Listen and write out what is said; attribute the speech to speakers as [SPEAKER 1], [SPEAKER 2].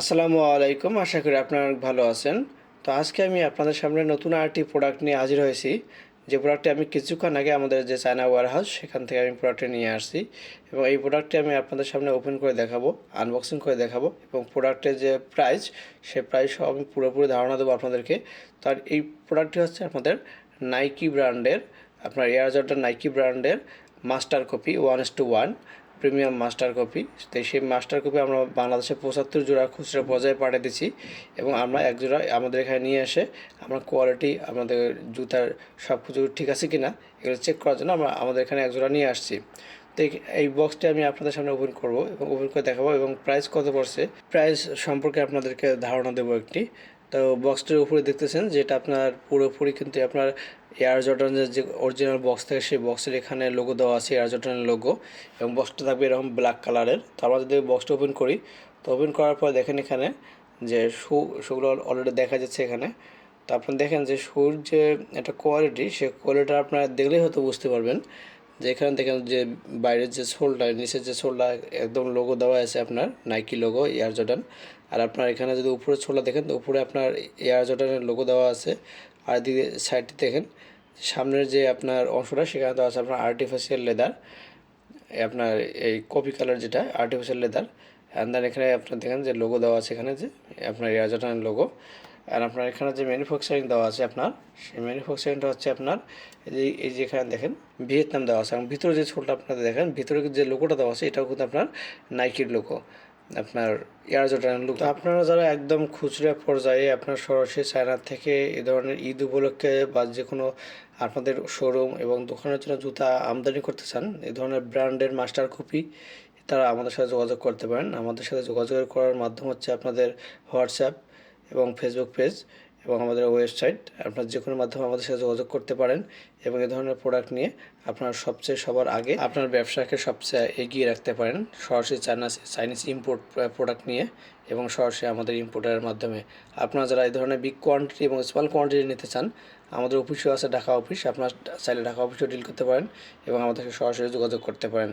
[SPEAKER 1] আসসালামু আলাইকুম, আশা করি আপনারা অনেক ভালো আছেন। তো আজকে আমি আপনাদের সামনে নতুন আরেকটি প্রোডাক্ট নিয়ে হাজির হয়েছি। যে প্রোডাক্টটি আমি কিছুক্ষণ আগে আমাদের যে চায়না হাউস সেখান থেকে আমি প্রোডাক্টটি নিয়ে আসছি। এবং এই প্রোডাক্টটি আমি আপনাদের সামনে ওপেন করে দেখাবো আনবক্সিং করে দেখাবো। এবং প্রোডাক্টের যে প্রাইস সে প্রাইস আমি পুরোপুরি ধারণা দেবো আপনাদেরকে। তার এই প্রোডাক্টটি হচ্ছে আপনাদের নাইকি ব্র্যান্ডের আপনার এয়ার জর্ডান নাইকি ব্র্যান্ডের master copy one S two one premium master copy. তো সেই মাস্টার কপি আমরা বাংলাদেশে পঁচাত্তর জোড়া খুচরা পর্যায়ে পাঠিয়ে দিচ্ছি এবং আমরা এক জোড়া আমাদের এখানে নিয়ে এসে আমরা কোয়ালিটি আমাদের জুতার সব কিছু ঠিক আছে কি না এগুলো চেক করার জন্য আমরা আমাদের এখানে এক জোড়া নিয়ে আসছি। তো এই বক্সটি আমি আপনাদের সামনে ওপেন করব এবং ওপেন করে দেখাবো এবং প্রাইস কত পড়ছে? প্রাইস সম্পর্কে আপনাদেরকে ধারণা দেবো একটি। তো বক্সটির উপরে দেখতেছেন যেটা আপনার পুরোপুরি কিন্তু আপনার এয়ার জর্ডানের যে অরিজিনাল বক্স থাকে, সেই বক্সের এখানে লোগো দেওয়া আছে এয়ার জর্ডানের লোগো এবং বক্সটা থাকবে এরকম ব্ল্যাক কালারের তো আমরা যদি বক্সটা ওপেন করি, তো ওপেন করার পর দেখেন এখানে যে শু শুগুলো অলরেডি দেখা যাচ্ছে এখানে। তো আপনি দেখেন যে শুর যে একটা কোয়ালিটি সে কোয়ালিটিটা আপনারা দেখলেই হয়তো বুঝতে পারবেন যে এখানে দেখেন যে বাইরের যে সোলটা, নিচের যে সোলটা, একদম লোগো দেওয়া আছে আপনার নাইকি লোগো এয়ার জর্ডান আর আপনার এখানে যদি উপরে ছোলা দেখেন, তো উপরে আপনার এয়ার জর্ডানের লোগো দেওয়া আছে। আর দিকে সাইডটি দেখেন, সামনের যে আপনার অংশটা, সেখানে দেওয়া আছে আপনার আর্টিফিশিয়াল লেদার আপনার এই কপি কালার যেটা আর্টিফিশিয়াল লেদার অ্যান্ড দেন এখানে আপনার দেখেন যে লোগো দেওয়া আছে এখানে যে, আপনার এয়ার জর্ডানের লোগো আর আপনার এখানে যে ম্যানুফ্যাকচারিং দেওয়া আছে আপনার, সেই ম্যানুফ্যাকচারিংটা হচ্ছে আপনার, এই এই যে এখানে দেখেন, ভিয়েতনাম দেওয়া আছে, এবং ভিতরে যে ছোটটা আপনাদের দেখেন, ভিতরে যে লোগোটা দেওয়া আছে, এটাও কিন্তু আপনার নাইকির লোগো আপনার এয়ার জর্ডানের লোক আপনারা যারা একদম খুচরা পর্যায়ে আপনার সরাসরি চায়নার থেকে এ ধরনের ঈদ উপলক্ষে বা যে কোনো আপনাদের শোরুম এবং দোকানের জন্য জুতা আমদানি করতে চান, এ ধরনের ব্র্যান্ডের মাস্টার কপি তারা আমাদের সাথে যোগাযোগ করতে পারেন। আমাদের সাথে যোগাযোগ করার মাধ্যম হচ্ছে আপনাদের হোয়াটসঅ্যাপ এবং ফেসবুক পেজ এবং আমাদের ওয়েবসাইট, আপনার যে কোনো মাধ্যমে আমাদের সাথে যোগাযোগ করতে পারেন এবং এই ধরনের প্রোডাক্ট নিয়ে আপনার সবচেয়ে সবার আগে আপনার ব্যবসাকে সবচেয়ে এগিয়ে রাখতে পারেন। সরাসরি চায়না চাইনিজ ইম্পোর্ট প্রোডাক্ট নিয়ে এবং সরাসরি আমাদের ইম্পোর্টারের মাধ্যমে। আপনারা যারা এই ধরনের বিগ কোয়ান্টিটি এবং স্মল কোয়ান্টিটি নিতে চান, আমাদের অফিসও আছে ঢাকা অফিস আপনার চাইলে ঢাকা অফিসেও ডিল করতে পারেন এবং আমাদেরকে সরাসরি যোগাযোগ করতে পারেন।